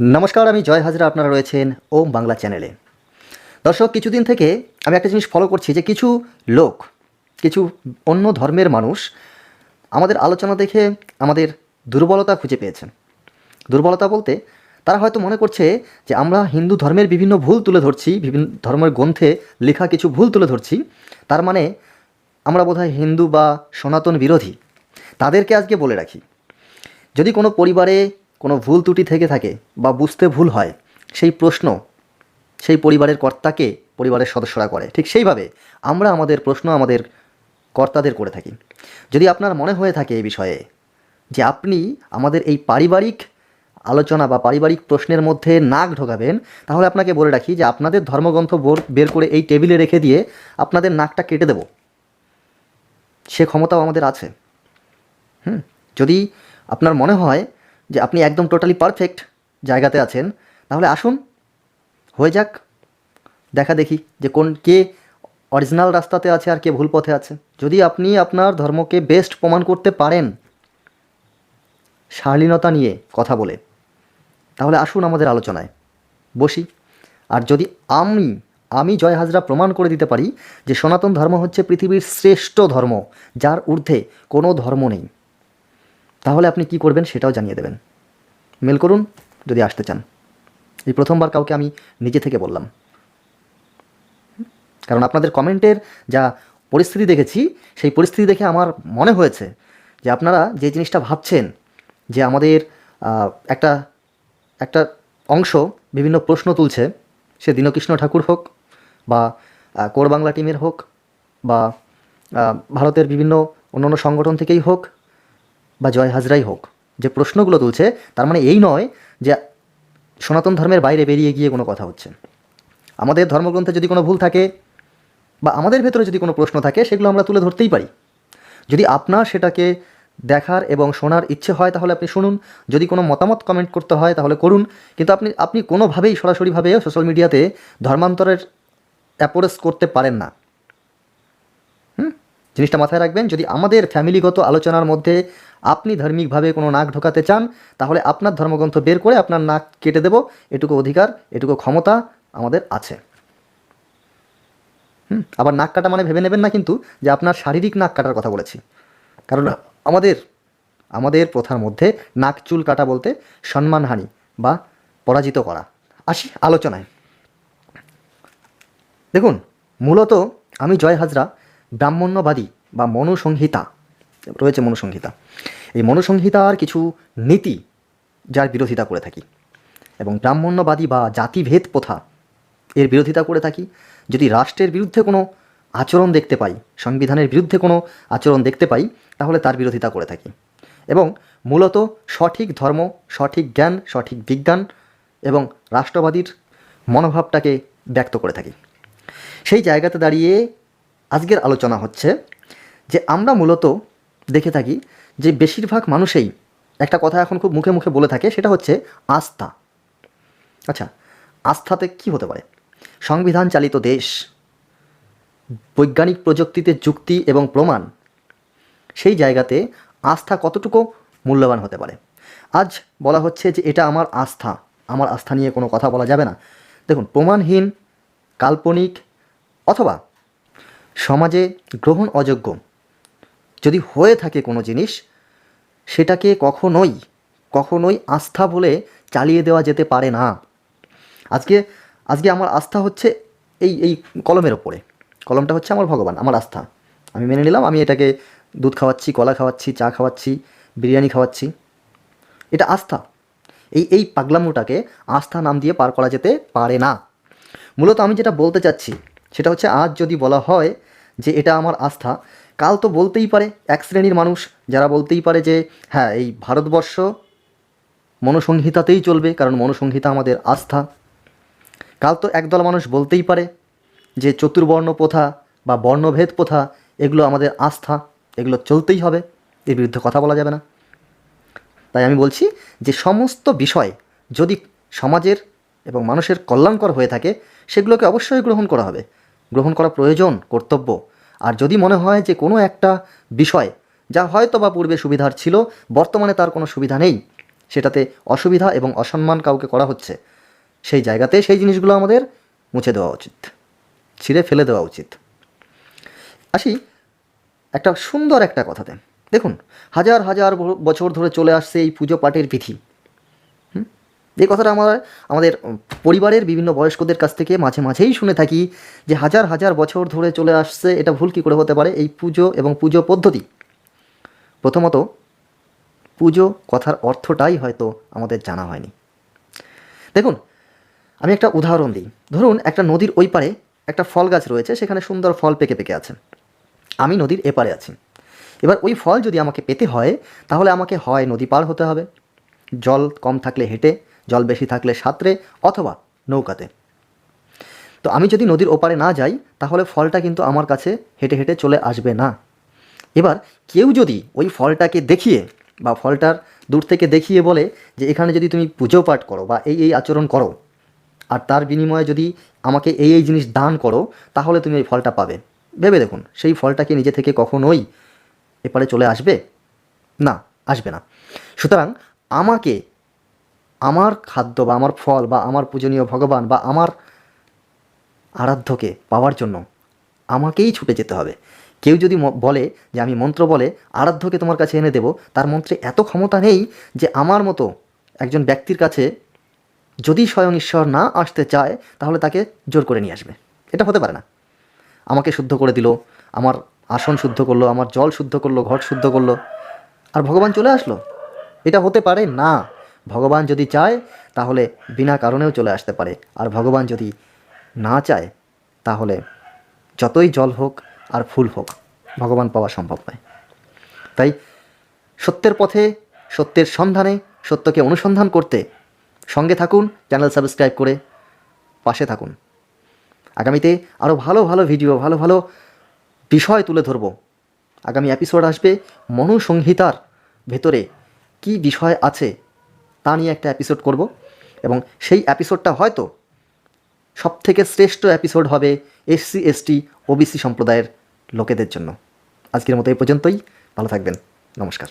নমস্কার, আমি জয় হাজরা, আপনারা রয়েছেন ওম বাংলা চ্যানেলে। দর্শক, কিছুদিন থেকে আমি একটা জিনিস ফলো করছি যে কিছু লোক, কিছু অন্য ধর্মের মানুষ আমাদের আলোচনা দেখে আমাদের দুর্বলতা খুঁজে পেয়েছেন। দুর্বলতা বলতে তারা হয়তো মনে করছে যে আমরা হিন্দু ধর্মের বিভিন্ন ভুল তুলে ধরছি, বিভিন্ন ধর্মের গ্রন্থে লেখা কিছু ভুল তুলে ধরছি, তার মানে আমরা বোধহয় হিন্দু বা সনাতন বিরোধী। তাদেরকে আজকে বলে রাখি, যদি কোনো পরিবারে কোনো ভুল ত্রুটি থেকে থাকে বা বুঝতে ভুল হয়, সেই প্রশ্ন সেই পরিবারের কর্তাকে পরিবারের সদস্যরা করে। ঠিক সেইভাবে আমরা আমাদের প্রশ্ন আমাদের কর্তাদের করে থাকি। যদি আপনার মনে হয়ে থাকে এই বিষয়ে যে আপনি আমাদের এই পারিবারিক আলোচনা বা পারিবারিক প্রশ্নের মধ্যে নাক ঢোকাবেন, তাহলে আপনাকে বলে রাখি যে আপনাদের ধর্মগ্রন্থ বোর- করে এই টেবিলে রেখে দিয়ে আপনাদের নাকটা কেটে দেব। সে ক্ষমতাও আমাদের আছে। হুম, যদি আপনার মনে হয় যে আপনি একদম টোটালি পারফেক্ট জায়গাতে আছেন, তাহলে আসুন, হয়ে যাক, দেখা দেখি যে কোন, কে অরিজিনাল রাস্তাতে আছে আর কে ভুল পথে আছে। যদি আপনি আপনার ধর্মকে বেস্ট প্রমাণ করতে পারেন, শালীনতা নিয়ে কথা বলে, তাহলে আসুন আমাদের আলোচনায়, বসি। আর যদি আমি আমি জয় হাজরা প্রমাণ করে দিতে পারি যে সনাতন ধর্ম হচ্ছে পৃথিবীর শ্রেষ্ঠ ধর্ম, যার ঊর্ধ্বে কোনো ধর্ম নেই। তাহলে আপনি কি করবেন সেটাও জানিয়ে দেবেন। মেল করুন যদি আসতে চান। এই প্রথমবার কাউকে আমি নিজে থেকে বললাম। কারণ আপনাদের কমেন্টের যা পরিস্থিতি দেখেছি, সেই পরিস্থিতি দেখে আমার মনে হয়েছে যে আপনারা যে জিনিসটা ভাবছেন, যে আমাদের একটা একটা অংশ বিভিন্ন প্রশ্ন তুলছে, সে দীনকৃষ্ণ ঠাকুর হোক বা কোর বাংলা টিমের হোক বা ভারতের বিভিন্ন অন্যান্য সংগঠন থেকেই হোক বা জয় হাজরাই হোক, যে প্রশ্নগুলো তুলছে, তার মানে এই নয় যে সনাতন ধর্মের বাইরে বেরিয়ে গিয়ে কোনো কথা হচ্ছে। আমাদের ধর্মগ্রন্থে যদি কোনো ভুল থাকে বা আমাদের ভেতরে যদি কোনো প্রশ্ন থাকে, সেগুলো আমরা তুলে ধরতেই পারি। যদি আপনার সেটাকে দেখার এবং শোনার ইচ্ছে হয়, তাহলে আপনি শুনুন। যদি কোনো মতামত কমেন্ট করতে হয়, তাহলে করুন। কিন্তু আপনি আপনি কোনোভাবেই সরাসরিভাবে সোশ্যাল মিডিয়াতে ধর্মান্তরের অ্যাপোরেস করতে পারেন না। জিনিসটা মাথায় রাখবেন যদি আমাদের ফ্যামিলিগত আলোচনার মধ্যে আপনি ধার্মিকভাবে কোনো নাক ঢোকাতে চান তাহলে আপনার ধর্মগ্রন্থ বের করে আপনার নাক কেটে দেব এটুকু অধিকার এটুকু ক্ষমতা আমাদের আছে। হুম আবার নাক কাটা মানে ভেবে নেবেন না কিন্তু যে আপনার শারীরিক নাক কাটার কথা বলেছি। কারণ আমাদের আমাদের প্রথার মধ্যে নাক চুল কাটা বলতে সম্মানহানি বা পরাজিত করা। আসি আলোচনায়। দেখুন মূলত আমি জয় হাজরা ব্রাহ্মণ্যবাদী বা মনুসংহিতা, রয়েছে মনুসংহিতা। এই মনুসংহিতার কিছু নীতি যার বিরোধিতা করে থাকি। এবং ব্রাহ্মণ্যবাদী বা জাতিভেদ প্রথা এর বিরোধিতা করে থাকি। যদি রাষ্ট্রের বিরুদ্ধে কোনো আচরণ দেখতে পাই, সংবিধানের বিরুদ্ধে কোনো আচরণ দেখতে পাই, তাহলে তার বিরোধিতা করে থাকি। এবং মূলত সঠিক ধর্ম, সঠিক জ্ঞান, সঠিক বিজ্ঞান এবং রাষ্ট্রবাদীর মনোভাবটাকে ব্যক্ত করে থাকি। সেই জায়গাতে দাঁড়িয়ে আজকের আলোচনা হচ্ছে যে আমরা মূলত দেখে থাকি যে বেশিরভাগ মানুষেই একটা কথা এখন খুব মুখে মুখে বলে থাকে, সেটা হচ্ছে আস্থা। আচ্ছা আস্থাতে কি হতে পারে? সংবিধান চালিত দেশ, বৈজ্ঞানিক প্রযুক্তিতে যুক্তি এবং প্রমাণ, সেই জায়গাতে আস্থা কতটুকু মূল্যবান হতে পারে? আজ বলা হচ্ছে যে এটা আমার আস্থা। আমার আস্থা নিয়ে কোনো কথা বলা যাবে না। দেখুন, প্রমাণহীন, কাল্পনিক, অথবা সমাজে গ্রহণ অযোগ্য। যদি হয়ে থাকে কোনো জিনিস, সেটাকে কখনোই কখনোই আস্থা বলে চালিয়ে দেওয়া যেতে পারে না। আজকে আজকে আমার আস্থা হচ্ছে এই এই কলমের ওপরে। কলমটা হচ্ছে আমার ভগবান, আমার আস্থা। আমি মেনে নিলাম, আমি এটাকে দুধ খাওয়াচ্ছি, কলা খাওয়াচ্ছি, চা খাওয়াচ্ছি, বিরিয়ানি খাওয়াচ্ছি। এটা আস্থা। এই এই পাগলামোটাকে আস্থা নাম দিয়ে পার করা যেতে পারে না। মূলত আমি যেটা বলতে চাচ্ছি, সেটা হচ্ছে আজ যদি বলা হয় যে এটা আমার আস্থা। কাল তো বলতেই পারে, এক শ্রেণির মানুষ, যারা বলতেই পারে যে হ্যাঁ এই ভারতবর্ষ মনোসংহিতাতেই চলবে, কারণ মনোসংহিতা আমাদের আস্থা। কাল তো একদল মানুষ বলতেই পারে যে, চতুর্বর্ণ প্রথা বা বর্ণভেদ প্রথা, এগুলো আমাদের আস্থা, এগুলো চলতেই হবে, এর বিরুদ্ধে কথা বলা যাবে না। তাই আমি বলছি যে, সমস্ত বিষয় যদি সমাজের এবং মানুষের কল্যাণকর হয়ে থাকে, সেগুলোকে অবশ্যই গ্রহণ করা হবে। গ্রহণ করা প্রয়োজন, কর্তব্য। আর যদি মনে হয় যে কোনো একটা বিষয় যা হয়তো বা পূর্বে সুবিধার ছিল, বর্তমানে তার কোনো সুবিধা নেই, সেটাতে অসুবিধা এবং অসম্মান কাউকে করা হচ্ছে, সেই জায়গাতে সেই জিনিসগুলো আমাদের মুছে দেওয়া উচিত, ছিঁড়ে ফেলে দেওয়া উচিত। আসি একটা সুন্দর একটা কথাতে। দেখুন, হাজার হাজার বছর ধরে চলে আসছে এই পুজো পাঠের বিধি। এই কথাটা আমরা আমাদের পরিবারের বিভিন্ন বয়স্কদের কাছ থেকে মাঝে মাঝেই শুনে থাকি যে হাজার হাজার বছর ধরে চলে আসছে, এটা ভুল কী করে হতে পারে? এই পুজো এবং পুজো পদ্ধতি। প্রথমত, পুজো কথার অর্থটাই হয়তো আমাদের জানা হয়নি। দেখুন, আমি একটা উদাহরণ দিই। ধরুন, একটা নদীর ওই পারে একটা ফল গাছ রয়েছে, সেখানে সুন্দর ফল পেকে পেকে আছে। আমি নদীর এপারে আছি। এবার ওই ফল যদি আমাকে পেতে হয়, তাহলে আমাকে হয় নদী পার হতে হবে। জল কম থাকলে হেঁটে জল বেশি থাকলে সাঁতরে অথবা নৌকাতে। তো আমি যদি নদীর ওপারে না যাই, তাহলে ফলটা কিন্তু আমার কাছে হেঁটে হেঁটে চলে আসবে না। এবার কেউ যদি ওই ফলটাকে দেখিয়ে বা ফলটার দূর থেকে দেখিয়ে বলে যে এখানে যদি তুমি পুজো পাঠ করো বা এই এই আচরণ করো, আর তার বিনিময়ে যদি আমাকে এই এই জিনিস দান করো, তাহলে তুমি ওই ফলটা পাবে। ভেবে দেখুন, সেই ফলটাকে নিজে থেকে কখনোই এপারে চলে আসবে? না আসবে না। সুতরাং আমাকে আমার খাদ্য বা আমার ফল বা আমার পূজনীয় ভগবান বা আমার আরাধ্যকে পাওয়ার জন্য আমাকেই ছুটে যেতে হবে। কেউ যদি বলে যে আমি মন্ত্র বলে আরাধ্যকে তোমার কাছে এনে দেব, তার মন্ত্রে এত ক্ষমতা নেই যে আমার মতো একজন ব্যক্তির কাছে যদি স্বয়ং ঈশ্বর না আসতে চায়, তাহলে তাকে জোর করে নিয়ে আসবে। এটা হতে পারে না। আমাকে শুদ্ধ করে দিল, আমার আসন শুদ্ধ করল, আমার জল শুদ্ধ করল, ঘট শুদ্ধ করল, আর ভগবান চলে আসলো। এটা হতে পারে না। ভগবান যদি চায়, তাহলে বিনা কারণেও চলে আসতে পারে। আর ভগবান যদি না চায়, তাহলে যতই জল হোক আর ফুল হোক, ভগবান পাওয়া সম্ভব নয়। তাই সত্যের পথে, সত্যের সন্ধানে, সত্যকে অনুসন্ধান করতে সঙ্গে থাকুন, চ্যানেল সাবস্ক্রাইব করে পাশে থাকুন। আগামীতে আরও ভালো ভালো ভিডিও ভালো ভালো বিষয় তুলে ধরব। আগামী এপিসোড আসবে মনুসংহিতার ভেতরে কি বিষয় আছে তা নিয়ে একটা এপিসোড করব এবং সেই এপিসোডটা হয়তো সব থেকে শ্রেষ্ঠ এপিসোড হবে এসসি এসটি ওবিসি সম্প্রদায়ের লোকেদের জন্য। আজকের মতো এই পর্যন্তই। ভালো থাকবেন। নমস্কার।